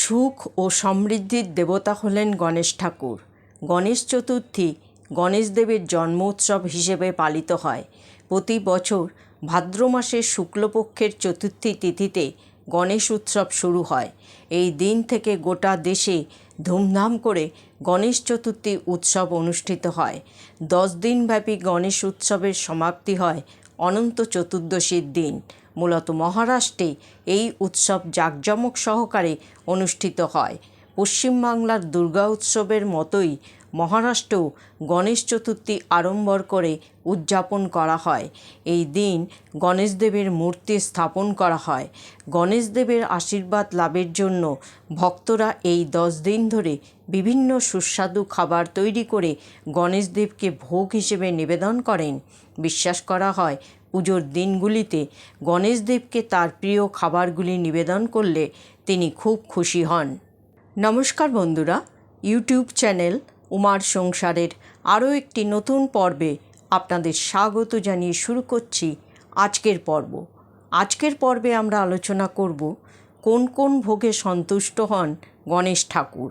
সুখ ও সমৃদ্ধির দেবতা হলেন গণেশ ঠাকুর। গণেশ চতুর্থী গণেশদেবের জন্মোৎসব হিসেবে পালিত হয়। প্রতি বছর ভাদ্র মাসের শুক্লপক্ষের চতুর্থী তিথিতে গণেশ উৎসব শুরু হয়। এই দিন থেকে গোটা দেশে ধুমধাম করে গণেশ চতুর্থী উৎসব অনুষ্ঠিত হয়। দশ দিনব্যাপী গণেশ উৎসবের সমাপ্তি হয় অনন্ত চতুর্দশীর দিন। মূলত মহারাষ্ট্রে এই উৎসব জাঁকজমক সহকারে অনুষ্ঠিত হয়। পশ্চিমবাংলার দুর্গা উৎসবের মতোই মহারাষ্ট্রেও গণেশ চতুর্থী আড়ম্বর করে উদযাপন করা হয়। এই দিন গণেশদেবের মূর্তি স্থাপন করা হয়। গণেশদেবের আশীর্বাদ লাভের জন্য ভক্তরা এই দশ দিন ধরে বিভিন্ন সুস্বাদু খাবার তৈরি করে গণেশদেবকে ভোগ হিসেবে নিবেদন করেন। বিশ্বাস করা হয় পুজোর দিনগুলিতে গণেশদেবকে তার প্রিয় খাবারগুলি নিবেদন করলে তিনি খুব খুশি হন। নমস্কার বন্ধুরা, ইউটিউব চ্যানেল উমার সংসারের আরও একটি নতুন পর্বে আপনাদের স্বাগত জানিয়ে শুরু করছি আজকের পর্ব। আজকের পর্বে আমরা আলোচনা করব কোন কোন ভোগে সন্তুষ্ট হন গণেশ ঠাকুর।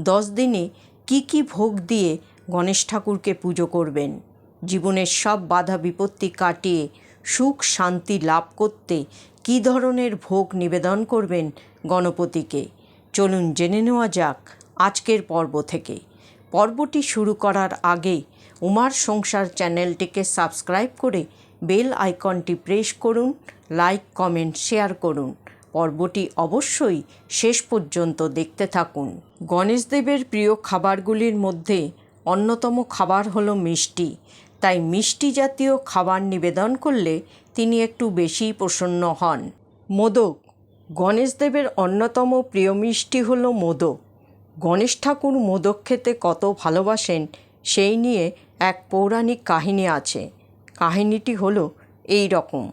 দশ দিনে কি কি ভোগ দিয়ে গণেশ ঠাকুরকে পুজো করবেন? জীবনের সব বাধা বিপত্তি কাটিয়ে সুখ শান্তি লাভ করতে কী ধরনের ভোগ নিবেদন করবেন গণপতিকে? চলুন জেনে নেওয়া যাক আজকের পর্ব থেকে। পর্বটি শুরু করার আগে উমার সংসার চ্যানেলটিকে সাবস্ক্রাইব করে বেল আইকনটি প্রেস করুন, লাইক, কমেন্ট, শেয়ার করুন। পর্বটি অবশ্যই শেষ পর্যন্ত দেখতে থাকুন। গণেশদেবের প্রিয় খাবারগুলির মধ্যে অন্যতম খাবার হলো মিষ্টি। তাই মিষ্টি জাতীয় খাবার নিবেদন করলে তিনি একটু বেশিই প্রসন্ন হন। মোদক গণেশদেবের অন্যতম প্রিয় মিষ্টি হল মোদক। গণেশ ঠাকুর মোদক খেতে কত ভালোবাসেন, সেই নিয়ে এক পৌরাণিক কাহিনী আছে। কাহিনীটি হলো এই রকম।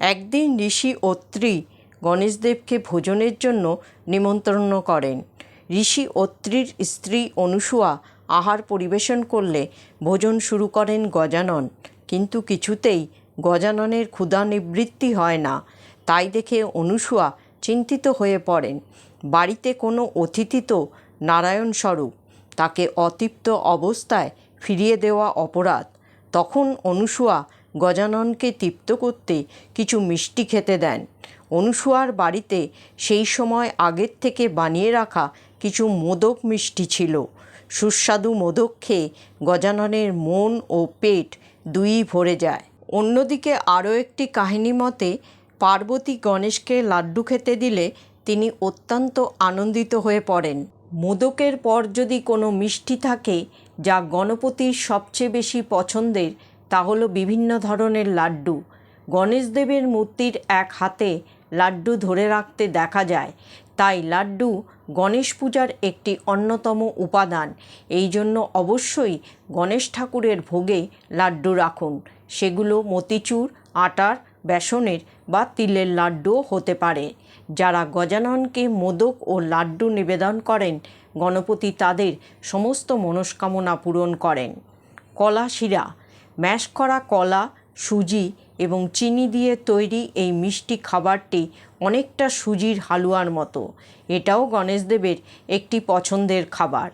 একদিন ঋষি অত্রি গণেশদেবকে ভোজনের জন্য নিমন্ত্রণ করেন। ঋষি অত্রির স্ত্রী অনুসুয়া আহার পরিবেশন করলে ভোজন শুরু করেন গজানন। কিন্তু কিছুতেই গজাননের ক্ষুধা নিবৃত্তি হয় না। তাই দেখে অনুসুয়া চিন্তিত হয়ে পড়েন। বাড়িতে কোনো অতিথি তো নারায়ণ স্বরূপ তাকে অতৃপ্ত অবস্থায় ফিরিয়ে দেওয়া অপরাধ। তখন অনুসুয়া গজাননকে তৃপ্ত করতে কিছু মিষ্টি খেতে দেন। অনুসুয়ার বাড়িতে সেই সময় আগের থেকে বানিয়ে রাখা কিছু মোদক মিষ্টি ছিল। সুস্বাদু মোদক খেয়ে গজাননের মন ও পেট দুই ভরে যায়। অন্যদিকে আরও একটি কাহিনী মতে, পার্বতী গণেশকে লাড্ডু খেতে দিলে তিনি অত্যন্ত আনন্দিত হয়ে পড়েন। মোদকের পর যদি কোনো মিষ্টি থাকে যা গণপতির সবচেয়ে বেশি পছন্দের, তা হলো বিভিন্ন ধরনের লাড্ডু। গণেশদেবের মূর্তির এক হাতে লাড্ডু ধরে রাখতে দেখা যায়। তাই লাড্ডু গণেশ পূজার একটি অন্যতম উপাদান। এই জন্য অবশ্যই গণেশ ঠাকুরের ভোগে লাড্ডু রাখুন। সেগুলো মতিচুর, আটার, বেসনের বা তিলের লাড্ডুও হতে পারে। যারা গজাননকে মোদক ও লাড্ডু নিবেদন করেন, গণপতি তাদের সমস্ত মনস্কামনা পূরণ করেন। কলা শিরা, ম্যাশ করা কলা, সুজি এবং চিনি দিয়ে তৈরি এই মিষ্টি খাবারটি অনেকটা সুজির হালুয়ার মতো। এটাও গণেশদেবের একটি পছন্দের খাবার।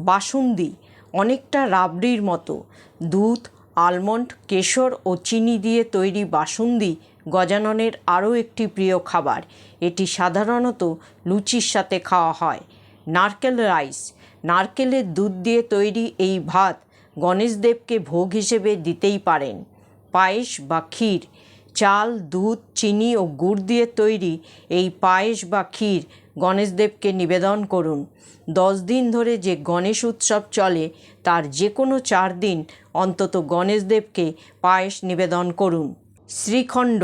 বাসুন্দি অনেকটা রাবড়ির মতো। দুধ, আলমন্ড, কেশর ও চিনি দিয়ে তৈরি বাসুন্দি গজাননের আরও একটি প্রিয় খাবার। এটি সাধারণত লুচির সাথে খাওয়া হয়। নারকেল রাইস। নারকেলের দুধ দিয়ে তৈরি এই ভাত গণেশদেবকে ভোগ হিসেবে দিতেই পারেন। পায়েস বা ক্ষীর, চাল, দুধ, চিনি ও গুড় দিয়ে তৈরি এই পায়েস বা ক্ষীর গণেশদেবকে নিবেদন করুন। দশ দিন ধরে যে গণেশ উৎসব চলে, তার যে কোনো চার দিন অন্তত গণেশদেবকে পায়েস নিবেদন করুন। শ্রীখণ্ড,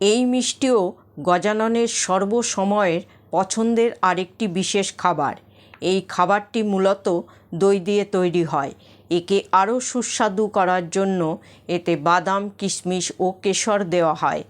এই মিষ্টিও গজাননের সর্বসময়ের পছন্দের আরেকটি বিশেষ খাবার। এই খাবারটি মূলত দই দিয়ে তৈরি হয়। একে আরও সুস্বাদু করার জন্য এতে বাদাম, কিশমিশ ও কেশর দেওয়া হয়।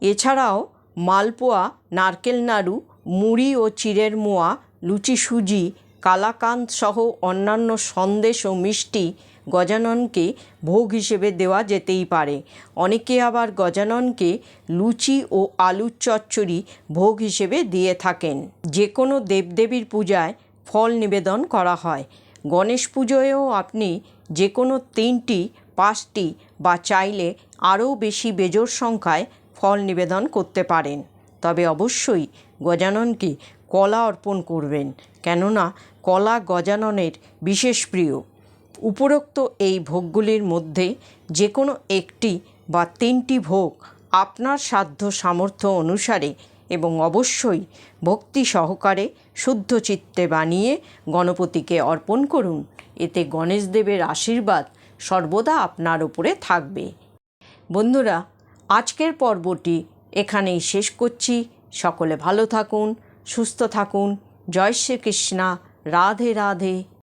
এছাড়াও মালপোয়া, নারকেল নাড়ু, মুড়ি ও চিড়ের মোয়া, লুচি সুজি কালাকান্দ সহ অন্যান্য সন্দেশ ও মিষ্টি গজাননকে ভোগ হিসেবে দেওয়া যেতেই পারে। অনেকে আবার গজাননকে লুচি ও আলুর চচ্চড়ি ভোগ হিসেবে দিয়ে থাকেন। যে কোনো দেবদেবীর পূজায় ফল নিবেদন করা হয়। গণেশ পুজোয়ও আপনি যে কোনো তিনটি, পাঁচটি বা চাইলে আরও বেশি বেজোড় সংখ্যায় ফল নিবেদন করতে পারেন। তবে অবশ্যই গজাননকে কলা অর্পণ করবেন, কেননা কলা গজাননের বিশেষ প্রিয়। উপরোক্ত এই ভোগগুলির মধ্যে যে কোনো একটি বা তিনটি ভোগ আপনার সাধ্য সামর্থ্য অনুসারে এবং অবশ্যই ভক্তি সহকারে শুদ্ধ চিত্তে বানিয়ে গণপতিকে অর্পণ করুন। এতে গণেশদেবের আশীর্বাদ সর্বদা আপনার উপরে থাকবে। বন্ধুরা, আজকের পর্বটি এখানেই শেষ করছি। সকলে ভালো থাকুন, সুস্থ থাকুন। জয় শ্রীকৃষ্ণা। রাধে রাধে।